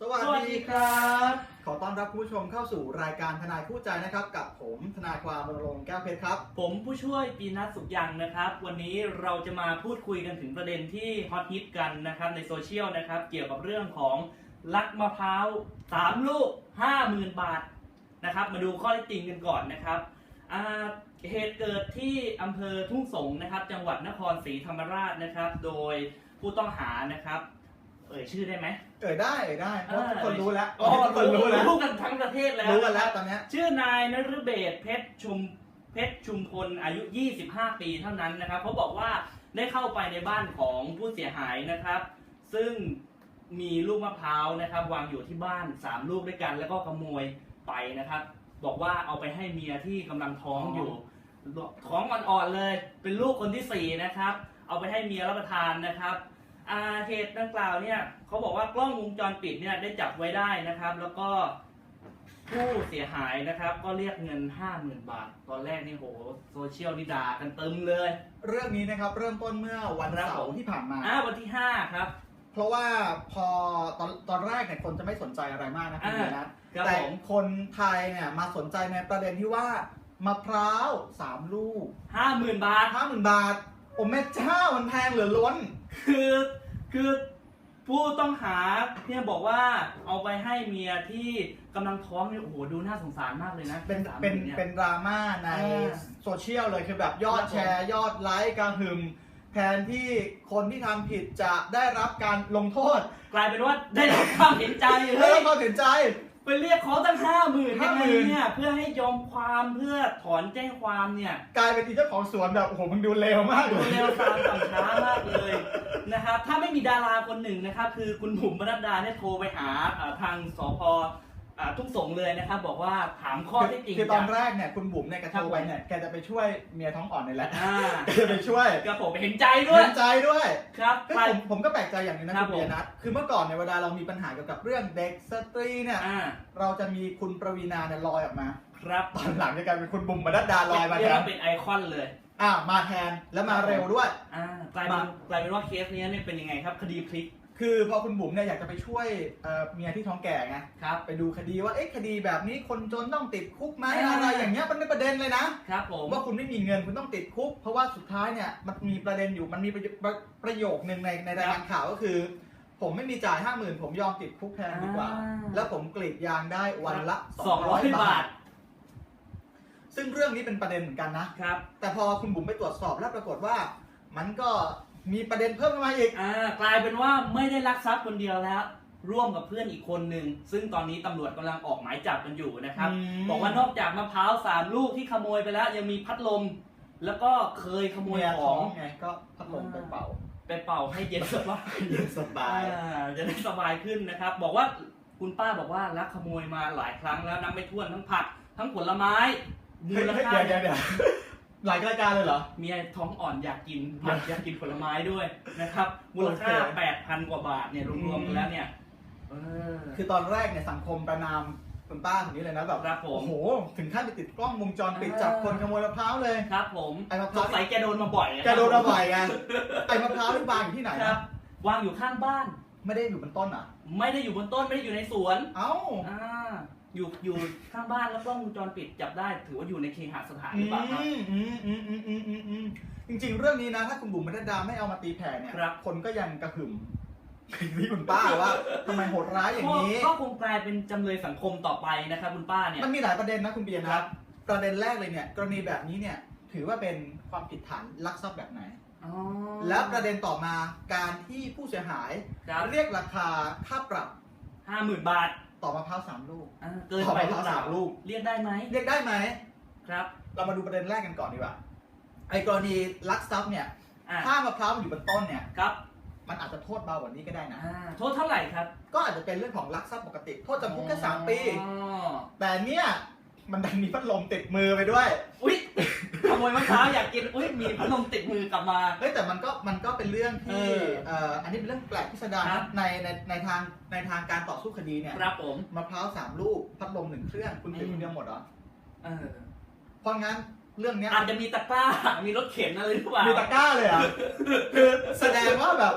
สวัสสวัสดีดีคครับรับ ขอต้อนรับผู้ชมเข้าสู่รายการทนายคู่ใจนะครับ กับผมทนายความรณรงค์แก้วเพชรครับ ผมผู้ช่วยปีนัทสุขยังนะครับ วันนี้เราจะมาพูดคุยกันถึงประเด็นที่ฮอตฮิตกันนะครับในโซเชียลนะครับ เกี่ยวกับเรื่องของลักมะพร้าว3ลูก50,000บาทนะครับ มาดูข้อเท็จจริงกันก่อนนะครับอ่าเหตุเกิดที่อำเภอทุ่งสงนะครับ จังหวัดนครศรีธรรมราชนะครับ โดยผู้ต้องหานะครับ เอ่ยชื่อได้ไหม เอ่ยได้เอ่ยได้เพราะทุกคนรู้แล้วอ๋อทุกคนรู้แล้วรู้กันทั้งประเทศแล้ว รู้กันแล้วตอนเนี้ยชื่อนายนฤเบศรเพชรชุมเพชรชุมพลอายุ 25 ปีเท่านั้นนะครับเขาบอกว่าได้เข้าไปในบ้านของผู้เสียหายนะครับ ซึ่งมีลูกมะพร้าวนะครับ วางอยู่ที่บ้าน 3 ลูกด้วยกัน แล้วก็ขโมยไปนะครับ บอกว่าเอาไปให้เมียที่กำลังท้องอยู่ท้องอ่อนๆเลย เป็นลูกคนที่สี่นะครับเอาไปให้เมียรับประทานนะครับ อาเหตุดังกล่าวเนี่ยเขาบอกว่ากล้องวงจรปิดเนี่ยได้จับไว้ได้นะครับ แล้วก็ผู้เสียหายนะครับ ก็เรียกเงิน 50,000 บาท ตอนแรกนี่โหโซเชียลนี่ด่ากันเติมเลยเรื่องนี้นะครับเริ่มต้นเมื่อวันครับเสาผมร์ที่ผ่านมา อ่าวันที่ 5 ครับ เพราะว่าพอตอนตอนแรกเนี่ยคนจะไม่สนใจอะไรมากนะคุณอ่าเบียร์นะครับแต่ผมคนไทยเนี่ยมาสนใจในประเด็นที่ว่ามะพร้าวสามลูก50,000บาท ห้าหมื่นบาท โอ้แม่เจ้ามันแพงเหลือล้น คือคือผู้ต้องหาเนี่ยบอกว่าเอาไปให้เมียที่กำลังท้องเนี่ยโอ้โหดูน่าสงสารมากเลยนะเป็นสามเป็นย เป็นดราม่าในอ่าโซเชียลเลยคือแบบยอดครับผมแชร์ ยอดไลค์กระหึ่มแทนที่คนที่ทำผิดจะได้รับการลงโทษกลายเป็นว่าได้รับความเห็นใจได้เฮ้รัยบความเห็นใจ ไปเรียกเขาตั้งห้าหมื่นยังไง50,000เนี่ยเพื่อให้ยอมความเพื่อถอนแจ้งความเนี่ยกลายเป็นที่เจ้าของสวนแบบโอ้โหมึงดูเลวมากเลดูยเร็วตามต่ำช้ามากเลยนะครับถ้าไม่มีดาราคนหนึ่งนะครับคือคุณบุ๋มปนัดดาเนี่ยโทรไปหาอ่าทางสพ อ่าทุ่งสงเลยนะครับ บอกว่าถามข้อเที่จริงคือตอนจากแรกเนี่ยคุณบุ๋มเนี่ยแกโทรไปเนี่ยแกจะไปช่วยเมียท้องอ่อนนี่แหละอ่าแกจะไปช่วยกระผมเห็นใจด้วยเห็นใจด้วยครับเฮ้ยไปผมผมก็แปลกใจอย่างหนึงนะครัคุบณเบียร์นัทคือเมื่อก่อนเนี่ยเวลาเรามีปัญหาเกี่ยวกับเรื่องเด็กสตรีเนี่ยอ่าเราจะมีคุณประวีนาเนี่ยลอยออกมา ครับตอนหลังจะกลายเป็นคุณบุ๋มบรรดาลอยมาเรียแทกนว่าเป็นไอคอนเลย อ่ามาแทนแล้วมาเร็วด้วย อ่ากลายเป็นกลายเป็นว่าเคสนี้เนี่ยเป็นยังไงครับ คดีพลิก คือพอคุณบุ๋มเนี่ยอยากจะไปช่วยเอ่อเมียที่ท้องแก่ไงครับ ไปดูคดีว่าเอ๊ะคดีแบบนี้คนจนต้องติดคุกไหมอ่า อะไรอย่างเงี้ยมันเป็นประเด็นเลยนะครับผม ว่าคุณไม่มีเงินคุณต้องติดคุก เพราะว่าสุดท้ายเนี่ยมันมีประเด็นอยู่มันมีประโยประประโยคนึงในในรายงานข่าวก็คือ ผมไม่มีจ่ายห้าหมื่นผมยอมติดคุกแทนดีกว่า อ่า แล้วผมกรีดยางได้วันละสองร้อย200 บาทซึ่งเรื่องนี้เป็นประเด็นเหมือนกันนะ ครับ แต่พอคุณบุ๋มไปตรวจสอบแล้วปรากฏว่ามันก็ มีประเด็นเพิ่มขึ้นมาอีก อ่ากลายเป็นว่าไม่ได้ลักทรัพย์คนเดียวแล้ว ร่วมกับเพื่อนอีกคนหนึ่ง ซึ่งตอนนี้ตำรวจกำลังออกหมายจับกันอยู่นะครับ อืม บอกว่านอกจากมะพร้าวสามลูกที่ขโมยไปแล้ว ยังมีพัดลม แล้วก็เคยขโมยเมียขท้อองงไงก็พัดลมไปเป่าไปเป่าให้เย็นสบาย เย็นสบาย อ่าจะได้สบายขึ้นนะครับ บอกว่าคุณป้าบอกว่าลักขโมยมาหลายครั้งแล้วนับไม่ถ้วนทั้งผักทั้งผลไม้มูเฮ้ยลเฮ้ยค่าเดี๋ยวเดี๋ยวเดี๋ยว หลายรายการเลยเหรอ เมียท้องอ่อนอยากกินผักอยากกินผลไม้ด้วยนะครับ มูลค่าโอเคแปดพันกว่าบาทเนี่ยรวมๆกันแล้วเนี่ยเออคือตอนแรกเนี่ยสังคมประนามคุณป้าคนนี้เลยนะแบบครับผมโอ้โห ถึงขั้นไปติดกล้องวงจรปิดอ่าจับคนขโมยมะพร้าวเลยครับ ผมไอ้มะพสร้าวงสัยแกโดนมาบ่อยแกโดนระบายไงไอ้มะพร้าวที่วางอยู่ที่ไหนครันะบวางอยู่ข้างบ้าน ไม่ได้อยู่บนต้นอะ ไม่ได้อยู่บนต้นไม่ได้อยู่ในสวน เอ้า อยู่อยู่ข้างบ้านแล้วกล้องวงจรปิดจับได้ ถือว่าอยู่ในเคหสถานหรือเปล่าครับมอืมอืมอืมอืมอืมอืมจริงๆ เรื่องนี้นะ ถ้าคุณบุ๋มบรรดาไม่เอามาตีแผ่เนี่ยครับ คนก็ยังกระหึ่มที่คุณป้าว่าทำไมโหดร้ายอย่างนี้ ก็คงกลายเป็นจำเลยสังคมต่อไปนะครับคุณป้าเนี่ย มันมีหลายประเด็นนะคุณเบียร์คนะรับประเด็นแรกเลยเนี่ยกรณีแบบนี้เนี่ยถือว่าเป็นความผิดฐานลักทรัพย์แบบไหน อ๋อแล้วประเด็นต่อมาการที่ผู้เสียหาย ครับเรียกราคาค่าปรับห้าหมื่นบาท ต่อมะพร้าวสามลูก อ่าเกินไปหรือเปล่าสามลูก เรียกได้ไหมเรียกได้ไหม ครับเรามาดูประเด็นแรกกันก่อนดีกว่า ไอ้กรณีลักทรัพย์เนี่ย อ่าถ้ามะพร้าวมันอยู่บนต้นเนี่ย ครับมันอาจจะโทษเบากว่านี้ก็ได้นะ อ่าโทษเท่าไหร่ครับก็อาจจะเป็นเรื่องของลักทรัพย์ปกติ โทษจำคุกแค่สามปี อ๋อแต่เนี่ยมันดันมีพัดลมติดมือไปด้วย อุ้ยข โมยมะพร้าวอยากกินอุ้ยมีพัดลมติดมือกลับมา เฮ้ยแต่มันก็มันก็เป็นเรื่องที่เออเอ่ออันนี้เป็นเรื่องแปลกพิสดารครันะบในในในทางในทางการต่อสู้คดีเนี่ยครับผม มะพร้าวสามลูกพัดลมหนึ่งเครื่องคุณติดอืม คนเดียวหมดเหรอเออเพราะงั้นเรื่องเนี้ยอาจจะมีตะกร้า มีรถเข็นอะไรหรือเปล่ามีตะกร้าเลยเหรอะคือแสดงว่าแบบ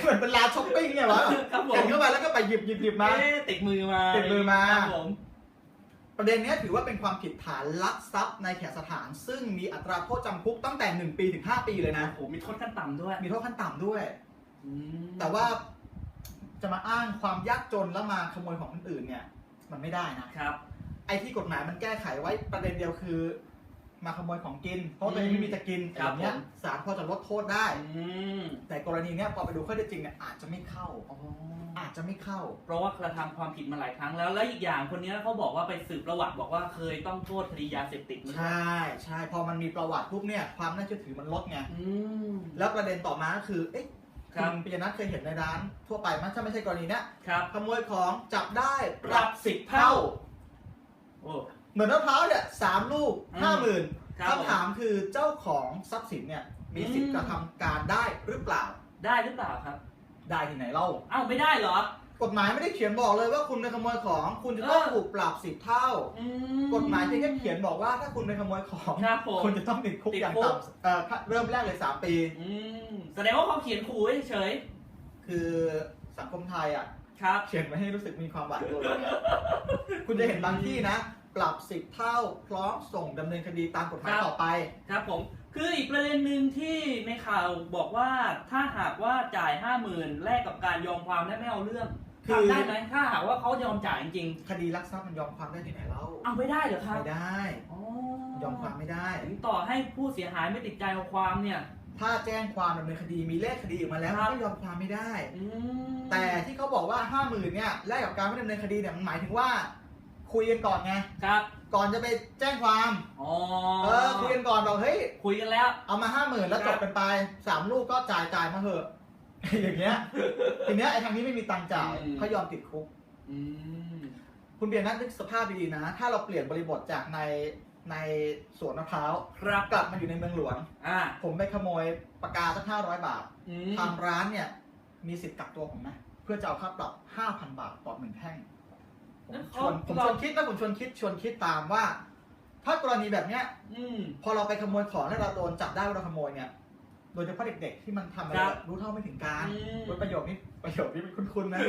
เหมือนเป็นร้านช้อปปิ้งเนี่ยวะครับผเห็มนเข้าไปแล้วก็ไปหยิบหยิบหยิบมา เอ๊ะติดมือมาติดมือมา ครับผม ประเด็นเนี้ยถือว่าเป็นความผิดฐานลักทรัพย์ในแขกสถาน ซึ่งมีอัตราโทษจำคุกตั้งแต่ 1 ปีถึง 5 ปีเลยนะโอ้โหมีโทษขั้นต่ำด้วย มีโทษขั้นต่ำด้วยอืมแต่ว่าจะมาอ้างความยากจนแล้วมาขโมยของคนอื่นเนี่ย มันไม่ได้นะครับ ไอ้ที่กฎหมายมันแก้ไขไว้ประเด็นเดียวคือ มาขโมยของกินเพราะตัวเองไม่มีจะกินครับแบบเนี้ยผม ศาลพอจะลดโทษได้ อืมแต่กรณีเนี้ยพอไปดูข้อเท็จจริงเนี่ยอาจจะไม่เข้า อ๋ออาจจะไม่เข้า เพราะว่ากระทำความผิดมาหลายครั้งแล้ว แล้วอีกอย่างคนเนี้ยเขาบอกว่าไปสืบประวัติบอกว่าเคยต้องโทษคดียาเสพติดมาใช่ใช่พอมันมีประวัติปุ๊บเนี่ยความน่าเชื่อถือมันลดไงอืม แล้วประเด็นต่อมาก็คือเอ๊ะครัคุบ ณปิยนัทเคยเห็นในร้าน ทั่วไปมั้ยถ้าไม่ใช่กรณีเนี้ยครับขโมยของจับได้ปปรัรับบสิบ10เท่า โอ้ เหมือนมะพร้าวเนี่ยสามลูกอืมห้าหมื่นครับผมคำถามคือเจ้าของทรัพย์สินเนี่ยมีสิทอืธิ์มกระทำการได้หรือเปล่า ได้หรือเปล่าครับ ได้ที่ไหนเล่า อ้าวไม่ได้เหรอ กฎหมายไม่ได้เขียนบอกเลยว่าคุณไปขโมยของ คุณจะต้องเออ ถูกปรับสิบเท่า อืกฎหมายเพียงแค่เขียนบอกว่าถ้าคุณไปขโมยของ ครับผม คุณจะต้องติดคุกติดอย่างคุกต่ำเอ่อเริ่มแรกเลยสามปี อืมแสดงว่าเขาเขียนขู่เฉยคือสังคมไทยอะ ๆครับ เขียนไว้ให้รู้สึกมีความหวาดกลัวเลยเนี่ยคุณจะเห็นบางที่นะ ปรับสิบเท่า พร้อมส่งดำเนินคดีตามกฎหมายครับ ต่อไป ครับผมคืออีกประเด็นหนึ่งที่ในข่าวบอกว่าถ้าหากว่าจ่ายห้าหมื่นแลกกับการยอมความและไม่เอาเรื่องคือ ทำได้ไหมถ้าหากว่าเขายอมจ่ายจริงคดีลักทรัพย์มันยอมความได้ที่ไหนเล่าๆเอาไม่ได้เหรอครับไม่ได้อ๋อยอมความไม่ได้ ถึงต่อให้ผู้เสียหายไม่ติดใจเอาความเนี่ย ถ้าแจ้งความดำเนินคดีมีเลขคดีออกมาแล้วครับ ก็ยอมความไม่ได้ อืมแต่ที่เขาบอกว่าห้าหมื่นเนี่ยแลกกับการไม่ดำเนินคดีเนี่ยมันหมายถึงว่า คุยกันก่อนไง ครับ ก่อนจะไปแจ้งความ อ๋อเออคุยกันก่อนบอกเฮ้ย คุยกันแล้ว เอามาห้าหมื่นแล้วคจรับบกันไปสามลูกก็จ่ายจ่ายมาเถอะ อย่างเงี้ย ทีเนี้ยไอ้ทางนี้ไม่มีตังค์จ่าย เขายอมติดคุกอืมคุณเบียร์นัทนึกสภาพดีๆนะ ถ้าเราเปลี่ยนบริบทจากในในสวนมะพร้าวครับกลับมาอยู่ในเมืองหลวง อ่า ผมไปขโมยปากกาสักห้าร้อยบาทอืมทางร้านเนี่ย มีสิทธิ์กักตัวผมไหมเพื่อจะเอาค่าปรับห้าพันบาทต่อหนึ่งแท่ง ผมชวนผมชวนคิดนะผมชวนคิดชวนคิดตามว่า ถ้ากรณีแบบเนี้ย อืม พอเราไปขโมยของแล้วเราโดนจับได้ว่าเราขโมยเนี่ย โดยเฉพาะเด็ก ๆ ที่มันทำอะไรครับแบบรู้เท่าไม่ถึงการอืมโดยประโยคนี้ประโยคนี้มันคุ้นๆนะ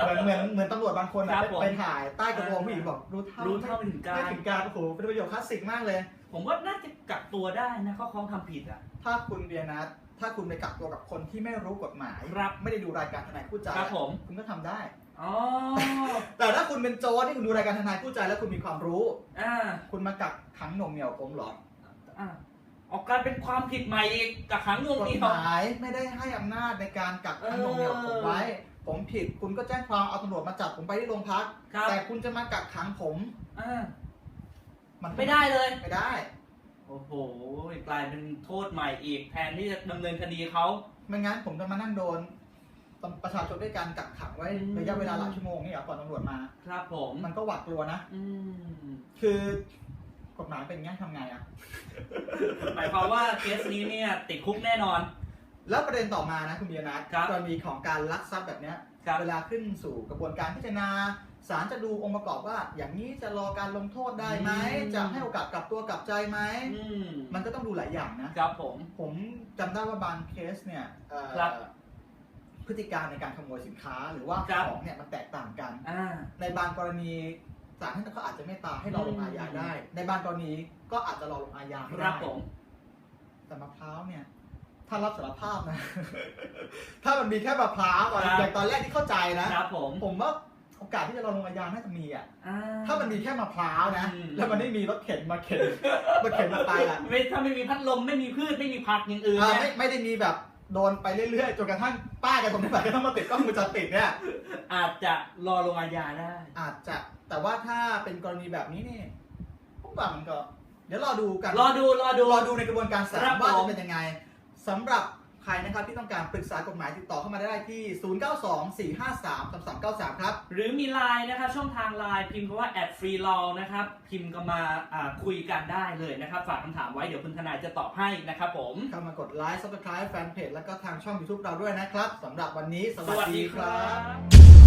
เหมือนเหมือนเหมือนตำรวจบางคนครัอะบไปผมไปถ่ายใต้กระโปรงผู้หญิงบอกรู้เท่ารู้เท่าไม่ถึงการ ไม่ถึงการโอ้โหเป็นประโยคคลาสสิกมากเลย ผมว่าน่าจะกักตัวได้นะเขาเขาทำผิดอะ ถ้าคุณเบียร์นัทถ้าคุณไปกักตัวกับคนที่ไม่รู้กฎหมาย ครับ ไม่ได้ดูรายการทนายคู่ใจครับผม คุณก็ทำได้ อ๋อแต่ถ้าคุณเป็นโจรที่คุณดูรายการทนายคู่ใจแล้วคุณมีความรู้ อ่าคุณมากักขังหน่วงเหนี่ยวผมเหรออ่าออกกลารเป็นความผิดใหม่อีกกักขังหน่วงกฎเหนียหว มายไม่ได้ให้อำนาจในการกักขังหน่วงเหนี่ยวผมไว้ ผมผิดคุณก็แจ้งความเอาตำรวจมาจับผมไปที่โรงพัก ครับ แต่คุณจะมากักขังผม อ่ามันไม่ได้เลย ไม่ได้ โอ้โหกลายเป็นโทษใหม่อีก แทนที่จะดำเนินคดีเขา ไม่งั้นผมจะมานั่งโดน ประชาชนด้วยการกักขังไว้อืมระยะเวลาหลายชั่วโมงนี่เหรอก่อนตำรวจมา ครับผมมันก็หวาดกลัวนะอืมคือกฎหมายเป็นไงทำไงอะหมายความว่าเคสนี้เนี่ยติดคุกแน่นอน แล้วประเด็นต่อมานะคุณเบียร์นัทครับกรณีของการลักทรัพย์แบบเนี้ยครับเวลาขึ้นสู่กระบวนการพิจารณาศาลจะดูองค์ประกอบว่า อย่างนี้จะรอการลงโทษได้ไหมอืมจะให้โอกาสกลับตัวกลับใจไหมอืมมันก็ต้องดูหลายอย่างนะครับผมผมจำได้ว่าบางเคสเนี่ยเอ่อครับ พฤติการในการขโมยสินค้าหรือว่าครับของเนี่ยมันแตกต่างกัน อ่า ในบางกรณีศาลท่านก็อาจจะเมตตาให้รอลงอาญาได้ ในบางกรณีก็อาจจะรอลงอาญาคไม่รัได้บผม แต่มะพร้าวเนี่ย ถ้ารับสารภาพนะ ถ้ามันมีแค่มะพร้าวอะครับ อย่างตอนแรกที่เข้าใจนะครับผมผมว่าโอกาสที่จะรอลงอาญาน่าจะมีอะ อ่าถ้ามันมีแค่มะพร้าวนะ อืม แล้วมันไม่มีรถเข็นมาเข็น มาเข็นมาไปอะไม่ถ้าไม่มีพัดลมไม่มีพืชไม่มีผักอย่างอื่นอ่าเนี่ยไม่ไม่ได้มีแบบ โดนไปเรื่อยๆ จนกระทั่งป้าแกทนไม่ไหวก็ต้องมาติดกล้องวงจรปิดเนี่ย อาจจะรอลงอาญาได้ อาจจะแต่ว่าถ้าเป็นกรณีแบบนี้นี่ผมว่ามันก็ เดี๋ยวรอดูกันรอดูรอดูรอดูในกระบวนการศาครัลบว่าผจะม เป็นยังไงสำหรับใครนะครับที่ต้องการปรึกษากฎหมายติดต่อเข้ามาได้ที่ 0924533393 ครับ หรือมีไลน์นะคะช่องทางไลน์พิมพ์คำว่า at free law นะครับ พิมพ์กันมาอ่าคุยกันได้เลยนะครับ ฝากคำถามไว้เดี๋ยวคุณทนายจะตอบให้นะครับผม เข้ามากดไลค์ subscribe แฟนเพจแล้วก็ทางช่อง YouTube เราด้วยนะครับสำหรับวันนี้สสวัสวัสดีดีคครัรับบ